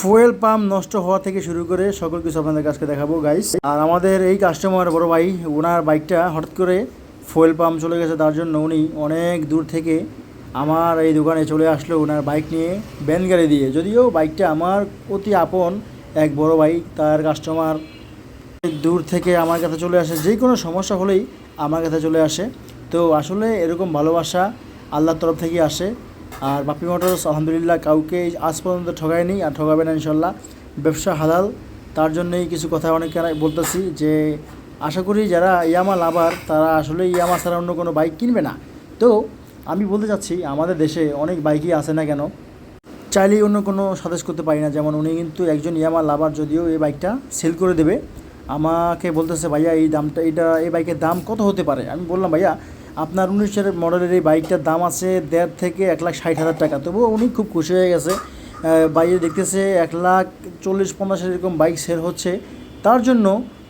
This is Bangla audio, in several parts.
ফুয়েল পাম্প নষ্ট হওয়া থেকে শুরু করে সকল কিছু আপনাদের কাছকে দেখাবো গাইস আর আমাদের এই কাস্টমার বড় ভাই ওনার বাইকটা হঠাৎ করে ফুয়েল পাম্প চলে গেছে, তার জন্য উনি অনেক দূর থেকে আমার এই দোকানে চলে আসলো ওনার বাইক নিয়ে ব্যান গাড়ি দিয়ে। যদিও বাইকটা আমার অতি আপন এক বড় ভাই, তার কাস্টমার দূর থেকে আমার কাছে চলে আসে। যে কোনো সমস্যা হলেই আমার কাছে চলে আসে। তো আসলে এরকম ভালোবাসা আল্লাহর তরফ থেকে আসে। আর বাপি মোটরস আলহামদুলিল্লাহ কাউকে আজ পর্যন্ত ঠগায়নি আর ঠগাবে না ইনশাল্লাহ ব্যবসা হালাল, তার জন্যই কিছু কথা অনেকে বলতেছি যে, আশা করি যারা ইয়ামা লাভার, তারা আসলে ইয়ামা ছাড়া অন্য কোনো বাইক কিনবে না। তো, আমি বলতে চাচ্ছি, আমাদের দেশে অনেক বাইকই আছে না কেন? চাইলেই অন্য কোনো সাজেস্ট করতে পারি না। যেমন উনি কিন্তু একজন ইয়ামা লাভার, যদিও এই বাইকটা সেল করে দেবে। আমাকে বলতেছে, ভাইয়া, এই দামটা এটা এই বাইকের দাম কত হতে পারে? আমি বললাম, ভাইয়া আপনার উনিশের মডেলের এই বাইকটার দাম আছে দেড় থেকে এক লাখ ষাট হাজার টাকা। তবুও উনি খুব খুশি হয়ে গেছে। বাইরে দেখতেছে এক লাখ চল্লিশ পঞ্চাশ এরকম বাইক সেল হচ্ছে। তার জন্য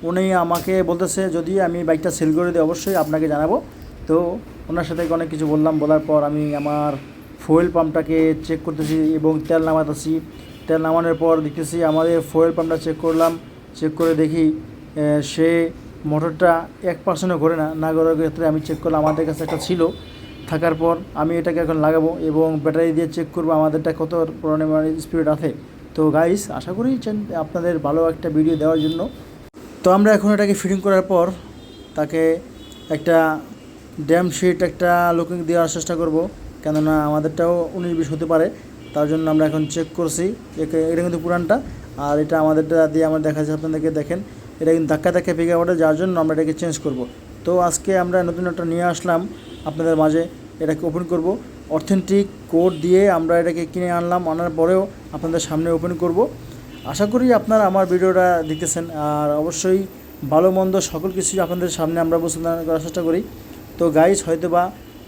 উনি আমাকে বলতেছে, যদি আমি বাইকটা সেল করে দিই, অবশ্যই আপনাকে জানাব। তো ওনার সাথে অনেক কিছু বললাম। বলার পর আমি আমার ফুয়েল পাম্পটাকে চেক করতেছি এবং তেল নামাতেছি। তেল নামানোর পর দেখতেছি আমাদের ফুয়েল পাম্পটা চেক করলাম। চেক করে দেখি সে মোটরটা এক পার্সেন্টও ঘোরে না না ঘোরার ক্ষেত্রে আমি চেক করলাম, আমাদের কাছে একটা ছিল। থাকার পর আমি এটাকে এখন লাগাবো এবং ব্যাটারি দিয়ে চেক করব আমাদেরটা কত পরিমাণে স্পিড আছে। তো গাইস আশা করি আপনাদের ভালো একটা ভিডিও দেওয়ার জন্য। তো আমরা এখন এটাকে ফিটিং করার পর তাকে একটা ড্যাম শিট একটা লুকিং দেওয়ার চেষ্টা করব। কেননা আমাদেরটাও উনিশ বিশ হতে পারে, তার জন্য আমরা এখন চেক করছি। এটা কিন্তু পুরানটা, আর এটা আমাদেরটা দিয়ে আমরা দেখা যাচ্ছে আপনাদেরকে দেখেন। এটা কিন্তু ধাক্কা ধাক্কা পেকে ওঠে যার জন্য আমরা এটাকে চেঞ্জ করব। তো আজকে আমরা নতুন একটা নিয়ে আসলাম আপনাদের মাঝে, এটাকে ওপেন করব। অথেন্টিক কোড দিয়ে আমরা এটাকে কিনে আনলাম, আনার পরেও আপনাদের সামনে ওপেন করব। আশা করি আপনারা আমার ভিডিওটা দেখতেছেন, আর অবশ্যই ভালো মন্দ সকল কিছু আপনাদের সামনে আমরা উপস্থাপন করার চেষ্টা করি। তো গাইজ হয়তো বা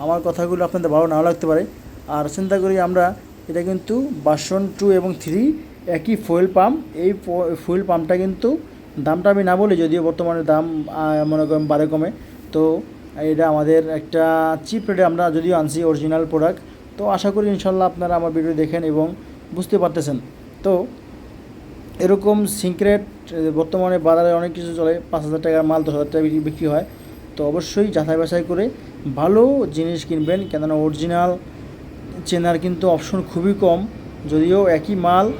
আমার কথাগুলো আপনাদের ভালো নাও লাগতে পারে। আর চিন্তা করি আমরা, এটা কিন্তু বাসন টু এবং থ্রি একই ফুয়েল পাম্প এই ফুয়েল পাম্পটা কিন্তু দামটা আমি না বলি, যদিও বর্তমানে দাম মনে করেন বারে কমে, তো এটা আমাদের একটা চিপ রেটে আমরা যদিও আনছি অরিজিনাল প্রোডাক্ট তো আশা করি ইনশাল্লাহ আপনারা আমার ভিডিও দেখেন এবং বুঝতে পারতেছেন। তো এরকম সিক্রেট বর্তমানে বাজারে অনেক কিছু চলে, পাঁচ হাজার টাকার মাল, দশ হাজার টাকা বিক্রি- বিক্রি হয়, তো অবশ্যই যাচাই বাছাই করে ভালো জিনিস কিনবেন, কেননা অরিজিনাল চেনার কিন্তু অপশন খুবই কম, যদিও একই মাল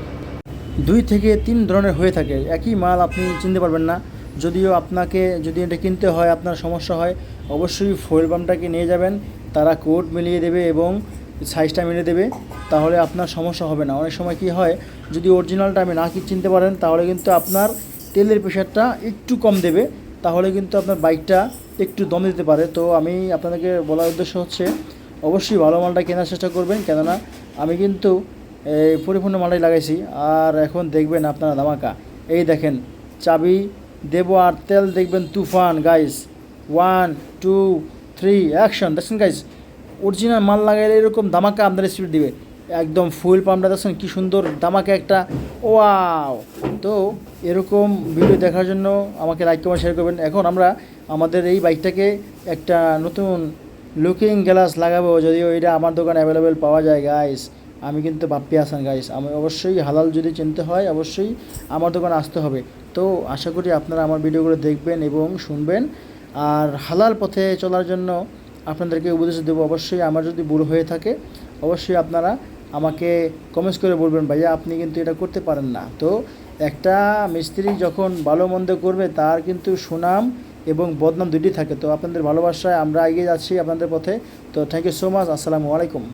দুই থেকে তিন ধরনের হয়ে থাকে। একই মাল আপনি চিনতে পারবেন না। যদিও আপনাকে যদি এটা কিনতে হয়, আপনার সমস্যা হয়, অবশ্যই ফয়েল পাম্পটাকে নিয়ে যাবেন। তারা কোড মিলিয়ে দেবে এবং সাইজটা মিলিয়ে দেবে। তাহলে আপনার সমস্যা হবে না। অনেক সময় কি হয়, যদি অরিজিনালটা আমি না কি চিনতে পারেন, তাহলে কিন্তু আপনার তেলের প্রেশারটা একটু কম দেবে। তাহলে কিন্তু আপনার বাইকটা একটু দমে দিতে পারে। তো আমি আপনাদেরকে বলার উদ্দেশ্য হচ্ছে, অবশ্যই ভালো মালটা কেনার চেষ্টা করবেন। কেননা, আমি কিন্তু এই পরিপূর্ণ মালটাই লাগাইছি। আর এখন দেখবেন আপনারা ধামাকা। এই দেখেন, চাবি দেব আর তেল দেখবেন তুফান guys one two three action দেখছেন গাইস অরিজিনাল মাল লাগাইলে এরকম ধামাকা আপনার স্পিড দিবে। একদম ফুল পাম্পটা দেখছেন, কী সুন্দর ধামাকা একটা। ওয়াও তো এরকম ভিডিও দেখার জন্য আমাকে লাইক কমেন্ট শেয়ার করবেন। এখন আমরা আমাদের এই বাইকটাকে একটা নতুন লুকিং গ্লাস লাগাবো, যদিও এটা আমার দোকানে অ্যাভেলেবেল পাওয়া যায় গাইস আমি কিন্তু বাপ্পি আসান গাইস আমি অবশ্যই হালাল যদি চিনতে হয়, অবশ্যই আমার দোকানে আসতে হবে। তো আশা করি আপনারা আমার ভিডিওগুলো দেখবেন এবং শুনবেন। আর হালাল পথে চলার জন্য আপনাদেরকে উপদেশ দেবো, অবশ্যই আমার যদি ভুল হয়ে থাকে, অবশ্যই আপনারা আমাকে কমেন্টস করে বলবেন, ভাইয়া, আপনি কিন্তু এটা করতে পারেন না। তো একটা মিস্ত্রি যখন ভালো মন্দ করবে, তার কিন্তু সুনাম এবং বদনাম দুটি থাকে। তো আপনাদের ভালোবাসায় আমরা এগিয়ে যাচ্ছি আপনাদের পথে। তো থ্যাংক ইউ সো মাচ আসসালামু আলাইকুম।